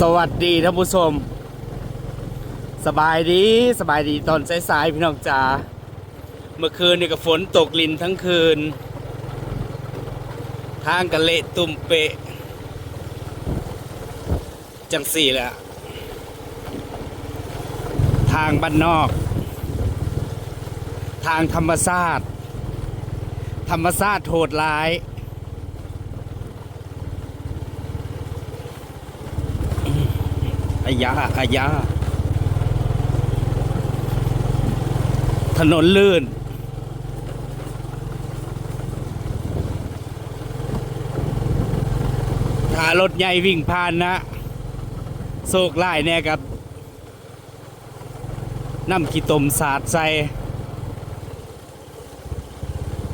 สวัสดีท่านผู้ชม สบายดีสบายดีตอนสายๆพี่น้องจ๋าเมื่อคืนนี่ก็ฝนตกลินทั้งคืน ทางกันเละตุ่มเปะ จังสี่แหละ ทางบ้านนอก ทางธรรมชาติ ธรรมชาติโหดร้าย อายาอายา ถนนลื่น ถ้ารถใหญ่วิ่งผ่านนะโศกไล่แน่กับน้ำขี้ตมสาดใส่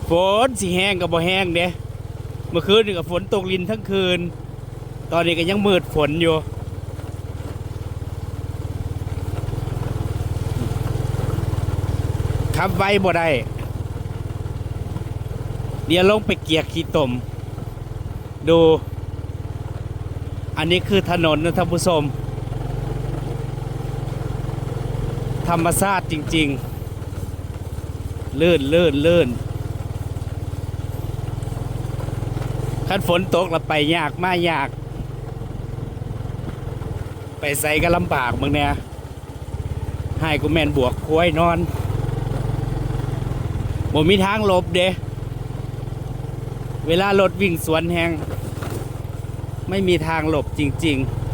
ฝนสิแห้งกับบ่แห้งเด้เมื่อคืนนี่ก็ฝนตกลินทั้งคืน ตอนนี้ก็ยังมืดฝนอยู่ ขับไว้บ่ได้ เดี๋ยวลงไปเกียกขี้ตม ดู อันนี้คือถนนนะท่านผู้ชม ธรรมชาติจริง ๆ ลื่นลื่นลื่นขั้นฝนตกแล้วไปยากมายาก ไปใส่ก็ลำบากมึงเนี่ยให้กูแมนบวกคุ้ยนอน บ่มีทางหลบเด้เวลารถวิ่งสวนแหงไม่มีทางหลบจริง ๆ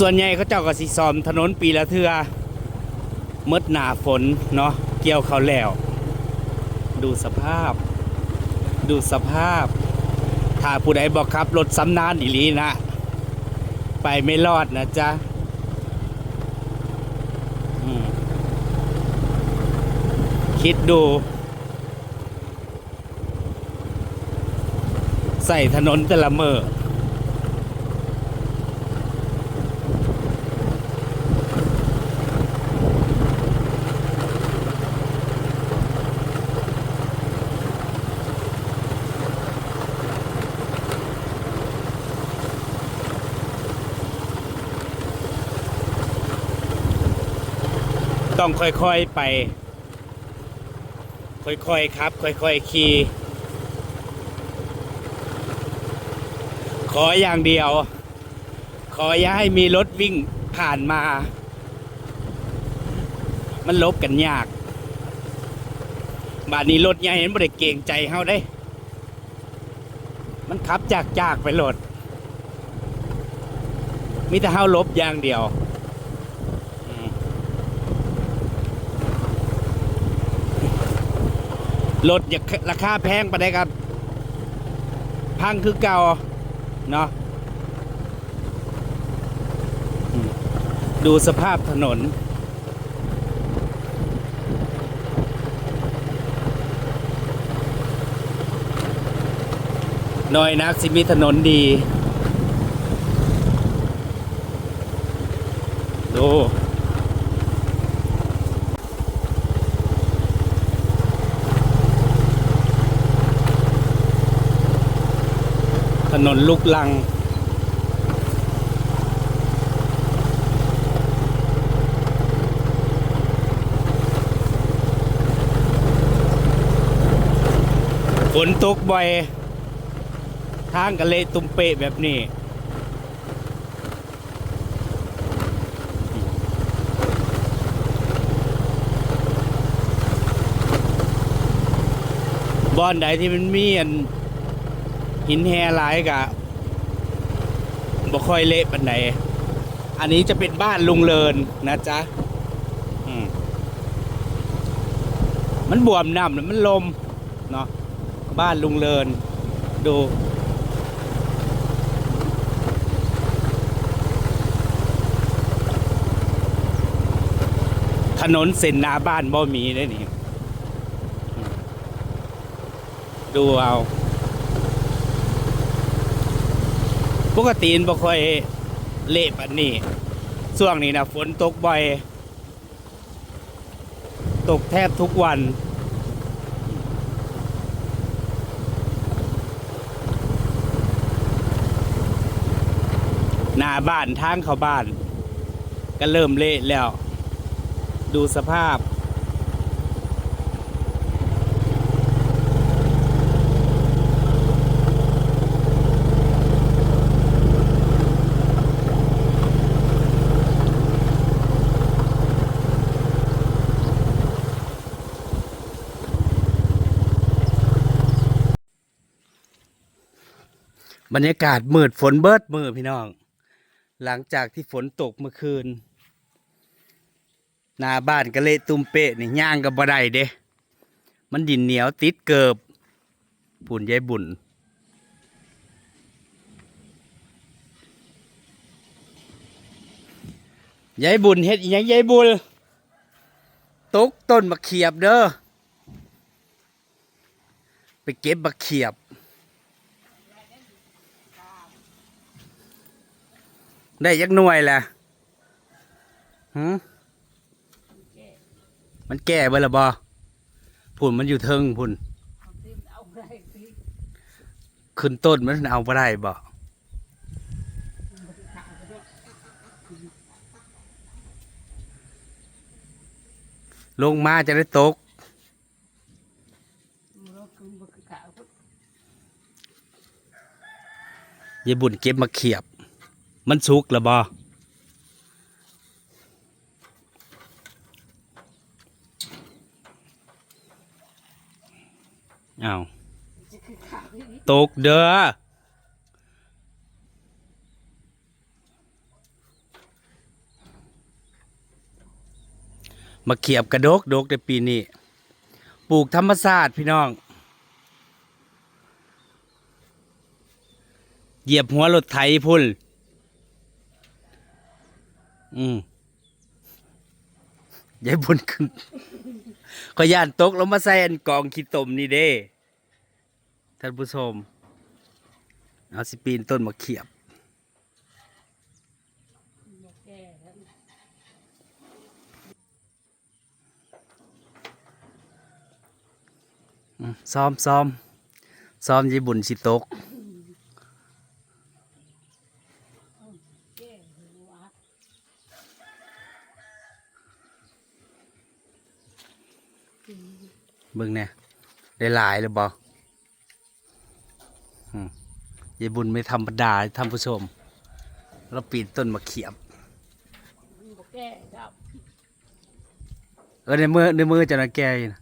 ส่วนใหญ่เขาเจ้าก็สิซ้อมถนนปีละเทือมดหนาฝนเนาะเกี่ยวเขาแล้ว ดูสภาพ ดูสภาพ ถ้าผู้ใดบอกขับรถสำนานอีลีนะ ไปไม่รอดนะจ๊ะคิดดู ใส่ถนนแต่ละเมอ ต้องค่อยๆไป ค่อยๆครับ ค่อยๆขี่ขออย่างเดียว ขออย่าให้มีรถวิ่งผ่านมา มันลบกันยาก บาดนี้รถใหญ่เห็นบ่ได้เกงใจเฮาได้ มันขับจากจากไปรถมีแต่เฮาลบอย่างเดียวอืม รถอยากราคาแพงไปได้ครับ พังคือเก่าเนาะดูสภาพถนนน้อยนักสิมีถนนดี ดู นนลูกลัง ฝนตกบ่อย ทางกันเลตุ่มเปะแบบนี้บอนใดที่มันมีอัน หินแฮหลายกะบ่ค่อยเละปันไหนอันนี้จะเป็นบ้านลุงเลินนะจ๊ะมมันบวมน้ำแล้วมันลมเนาะบ้านลุงเลิน ดู ถนนเส้นหน้าบ้านบ่มีได้นี่ ดูเอา ปกติบ่ค่อยเละปันนี้ช่วงนี้นะฝนตกบ่อย ตกแทบทุกวันหน้าบ้านทางเข้าบ้าน ก็เริ่มเละแล้ว ดูสภาพ รรยากาศมืดฝนเบิดมือพี่น้อง หลังจากที่ฝนตกเมื่อคืนหน้าบ้านก็เละตุมเปะนี่ย่างกับบ่ได้เด้ มันดินเหนียวติดเกิบผุ่นยายบุญยายบุญเฮ็ดอีหยังยายบุญตกต้นมะเขียบเด้อไปเก็บมะเขียบ ได้ยักหน่วยแหละหืมมันแก่เบละบอพุ่นมันอยู่เทิงพุ่นขึ้นต้นมันเอาบ่ได้บ่ลงมาจะได้ตก ยายบุญเก็บมาเขียบ มันสุกล้วบอเอาวตกเด้อมาเขียบกระดกดกในปีนี้ ปลูกธรรมศาสตร์พี่น้อง เหยียบหัวรถไถพุ่น อืมยายบุญขึ้นขอยานตกลงมาใส่อันกองขี้ตมนี่เด้ ท่านผู้ชม เอาสิปีนต้นมาเขียบ ซ้อมซ้อมซ้อมยายบุญสิตก เบิ่งเนี่ยได้หลายเลยบอมยายบุญไม่ธรรมดาท่านผู้ชม เราปีนต้นมะเขียบแก่ครับเออในมือในมือเจะนะแกอยู่นะ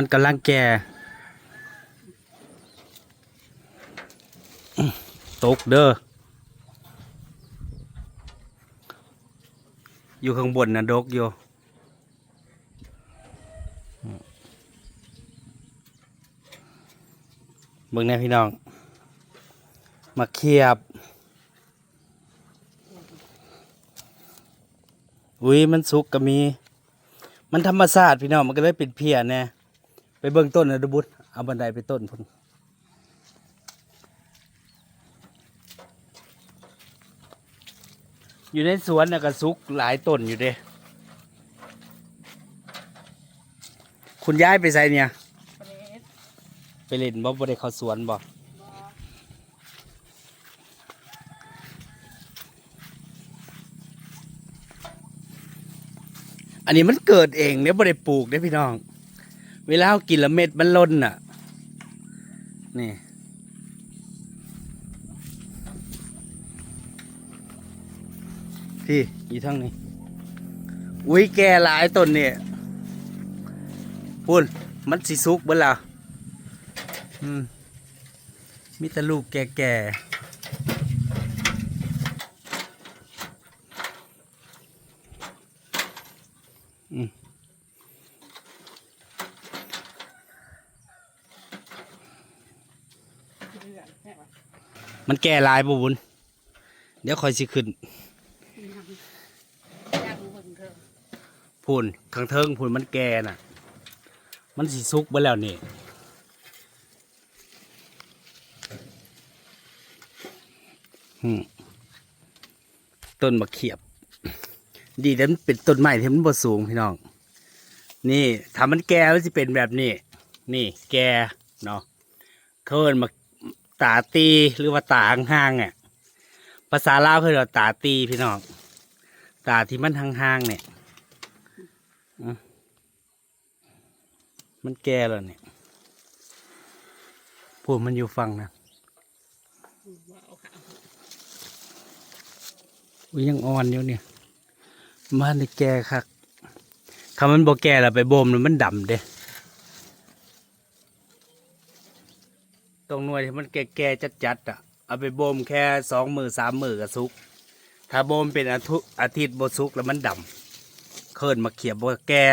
มันกำลังแก่ตกเด้อ อยู่ข้างบนนะดกอยู่เบิ่งแน่พี่น้อง มาเขียบ อุ้ยมันสุกก็มี มันธรรมชาติพี่น้อง มันก็เลยเป็นเพียแน่ ไปเบิ่งต้นนะดูบุตรเอาบันไดไปต้นพุ่นอยู่ในสวนน่ะก็สุกหลายต้นอยู่เด้คุณย้ายไปใส่เนี่ยเปรตไปเล่นบ่บ่ได้เข้าสวนบ่อันนี้มันเกิดเองเนี่ยบ่ได้ปลูกเด้พี่น้อง เวลากินละเม็ดมันล่นน่ะ นี่พี่อยู่ทั้งนี้ อุ้ยแกหลายต้นเนี่ยพุ่นมันสิสุกเบิ่ล่ะอืมมีแต่ลูกแก่ๆ มันแก่ลายบ่บุญเดี๋ยวคอยสิขึ้นพูนข้างเทิงพูนมันแก่น่ะ มันสิสุกไปแล้วนี่มอืมต้นมะเขียบ ดีแต่มันเป็นต้นไม้ที่มันบ่สูงพี่น้อง นี่ถ้ามันแก่มันจะเป็นแบบนี้ นี่แก่เนาะเขาเอิ้นมา ตาตีหรือว่าตาห่างๆเนี่ยภาษาลาวเขาเรียกว่าตาตีพี่น้องตาที่มันห่างๆเนี่ยมันแก่แล้วเนี่ยพวกมันอยู่ฟังนะอุ้ยยังอ่อนอยู่เนี่ยมันแก่คักคำมันบ่แก่แล้วไปบ่มแล้วมันดำเด้ตรง หน่วยที่มันแก่ๆจัดๆอะเอาไปบ่มแค่สองมือสามมือก็สุก ถ้าบ่มเป็นอาทุอาทิตย์บ่สุกแล้วมันดำเคินมาเขียบบ่แก่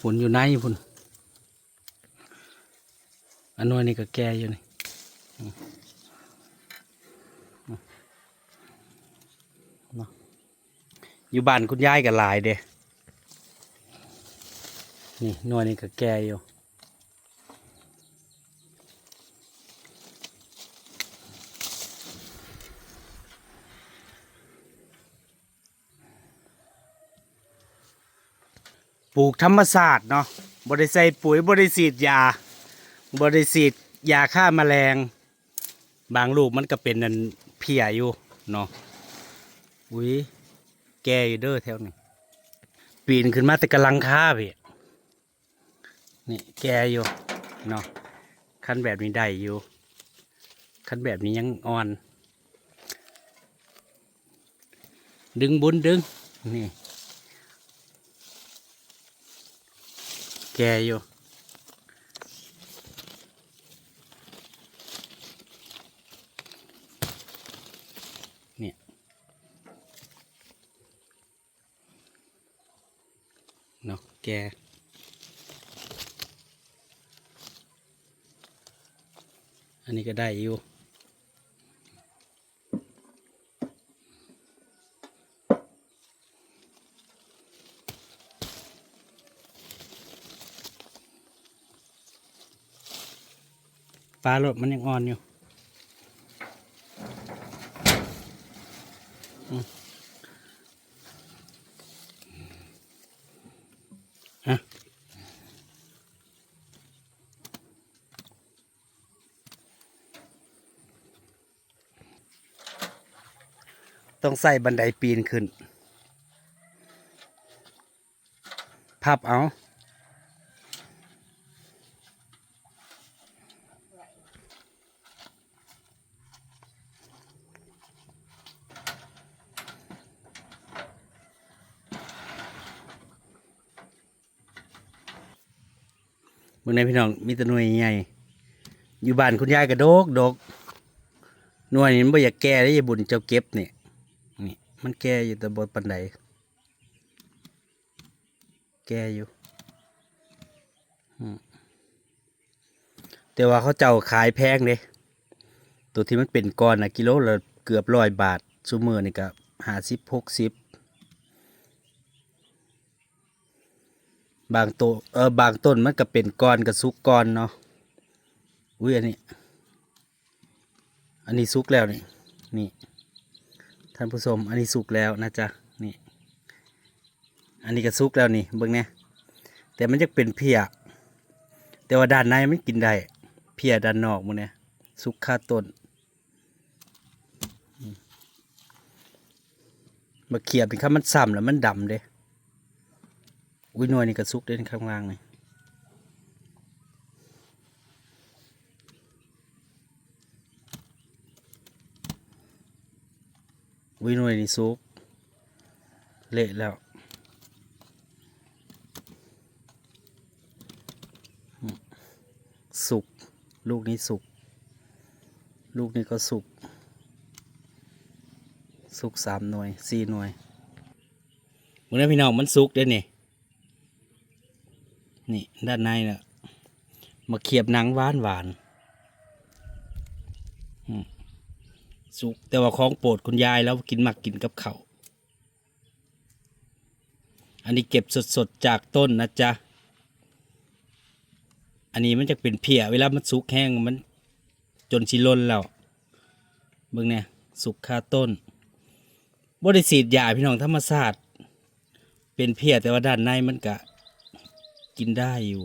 ผลอยู่ในพุ่นอันนู้นนี่ก็แก่อยู่นี่อยู่บ้านคุณยายกับหลายเด้นี่นวยนี่ก็แก่อยู่ ปลูกธรรมศาสตร์เนาะบริใส่ปุ๋ยบริสีดยา บริสีดยาฆ่าแมลง บางลูกมันก็เป็นนันเพียอยู่เนาะอุ้ยแกอยู่เด้อแถวนี้ปีนขึ้นมาแต่กำลังค่าพี่นี่แกอยู่เนาะขั้นแบบนี้ได้อยู่ขั้นแบบนี้ยังอ่อน ดึงบุญดึงนี่ ก่อยู่เนี่ยนาะแกอันนี้ก็ได้อยู่ ปลาโลดมันยังอ่อนอยู่ฮะต้องใส่บันไดปีนขึ้น พับเอา มื่อในพี่น้องมีแต่หน่วยใหญ่อยู่บ้านคุณยายกระโดกดกหน่วยนี้มันบ่อยากแก่ได้ยาบุญเจ้าเก็บเนี่ยนี่มันแก่อยู่แต่บนปันไดแก่อยู่แต่ว่าเขาเจ้าขายแพงเลยตัวที่มันเป็นก้อนนะกิโลละเกือบร้อยบาทซูเมอร์นี่ก็ห้าสิบหกสิบ บางตัวเออบางต้นมันก็เป็นก้อนกับซุกก้อนเนาะอุ้ยอันนี้ อันนี้ซุกแล้วนี่นี่ท่านผู้ชมอันนี้สุกแล้วนะจ๊ะนี่ อันนี้ก็ซุกแล้วนี่เบิ่งเนี่ยแต่มันจะเป็นเพียแต่ว่าด้านในมันกินได้เพียด้านนอกมันเนี่ยซุกคาต้นมาเขียบเป็นข้ามันซ้ำแล้วมันดำเด้ อุ้ยหน่วยนี่กระซุกเด่นข้างล่างนี่อุ้ยหน่วยนี่ซุก เละแล้วสุก ลูกนี้สุก ลูกนี้ก็สุก สุกสามหน่วยสี่หน่วยมึงได้พี่น้องมันสุกเด้นี่ นี่ด้านในเนะ่ะมาเขียบหนังหวานหวานสุกแต่ว่าของโปรดคุณยายแล้วกินมักกินกับเขาอันนี้เก็บสดๆจากต้นนะจ๊ะ อันนี้มันจะเป็นเพียเวลามันสุกแห้งมัน จนชิลนแล้วเบิ่งเนี่ยสุกคาต้นบริสีดยาพี่น้องธรรมศาสตร์เป็นเพียแต่ว่าด้านในมันกะ กินได้อยู่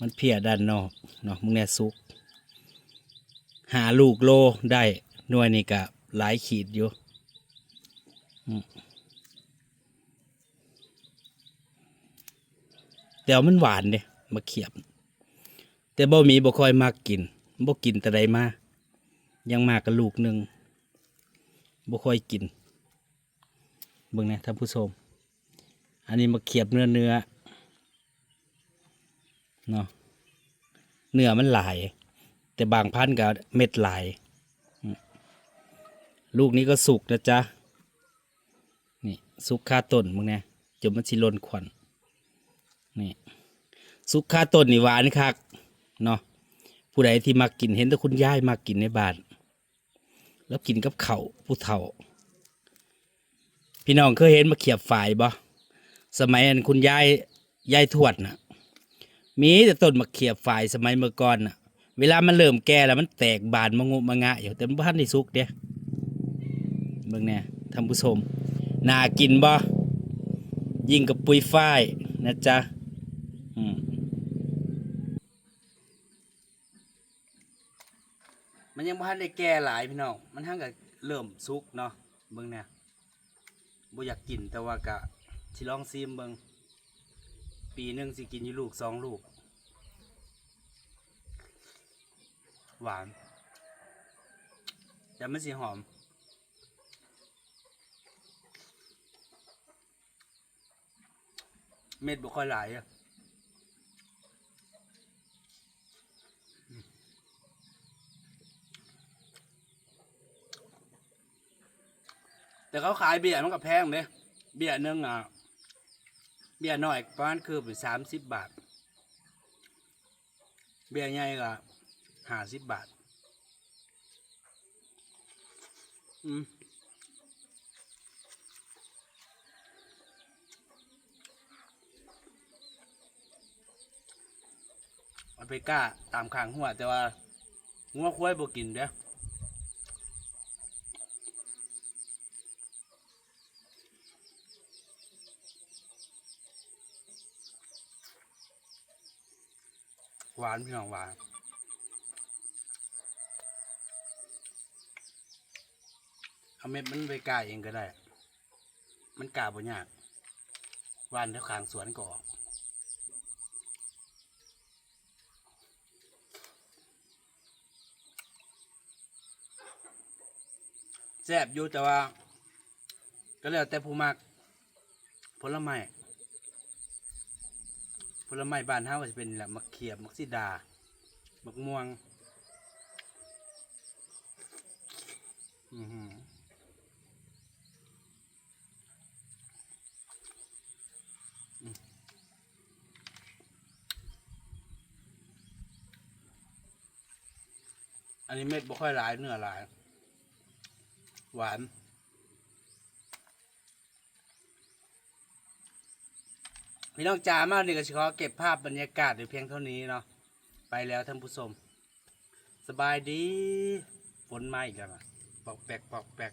มันเพียด้านนอกเนาะมึงเนี่ยสุก หาลูกโลได้หน่วยนี่กะหลายขีดอยู่แต่ว่ามันหวานเด้มาเขียบ แต่บ่มีบ่ค่อยมากกินบ่กินแต่ใดมายังมากกับลูกหนึ่งบ่ค่อยกินเบิ่งนะท่านผู้ชม อันนี้มาเขียบเนื้อเนื้อ เนาะเนื้อมันหลาย แต่บางพันธุ์ก็เม็ดหลาย ลูกนี้ก็สุกนะจ๊ะ นี่สุกคาต้นมึงเนี่ยจนมันสิลนควันนี่สุกคาต้นนี่หวานคักเนาะผู้ใดที่มากินเห็นแต่คุณยายมากินในบ้าน แล้วกินกับเขาวผู้เฒ่า พี่น้องเคยเห็นมาเขียบฝ่ายบ่สมัยอันคุณยายยายทวดน่ะ มีแต่ต้นมะเขียบฝ่ายสมัยเมื่อก่อนน่ะ เวลามันเริ่มแก่แล้วมันแตกบานมะงุมะงะอยู่แต่มันบ่ทันได้สุกเด้เบิ่งแน่ท่านผู้ชมน่ากินบ่ยิ่งกับปุยฝ้ายนะจ๊ะมันยังบ่ทันได้แก่หลายพี่น้องมันทั้งกับเริ่มสุกเนาะเบิ่งแน่บ่อยากกินแต่ว่าก็สิลองซิมเบิ่ง ปีหนึ่งสิกินอยู่ลูกสองลูก หวานแต่ไมันสีหอม เม็ดบุค่อยหลายอะแต่เขาขายเบียร์มันก็แพงเลยเบียร์หนึงอะ เบียร์น้อยประมาณคือเป็นสามสิบบาท เบียร์ใหญ่ก็ห้าสิบบาท อืมมันไปกล้าตามข้างหัวแต่ว่างัวควายบ่กินเด้อ หวานพี่น้องหวานเอาเม็ดมันไปกาเองก็ได้ มันกาบ่ยากหวานแถวขางสวนก็ออกแซ่บอยู่แต่ว่า ก็แล้วแต่ผู้มักผลไม้ ลไม้บ้านเฮาก็จะเป็นแหละมะเขียบมะซิดามะม่วงอือหืออันนี้เม็ดบ่ค่อยหลายเนื้อหลาย หวาน พี่น้องจ๋ามากนี่ก็ขอเก็บภาพบรรยากาศไว้เพียงเท่านี้เนาะไปแล้วท่านผู้ชม สบายดีฝนมาอีกแล้วปอกแปกปอกแปก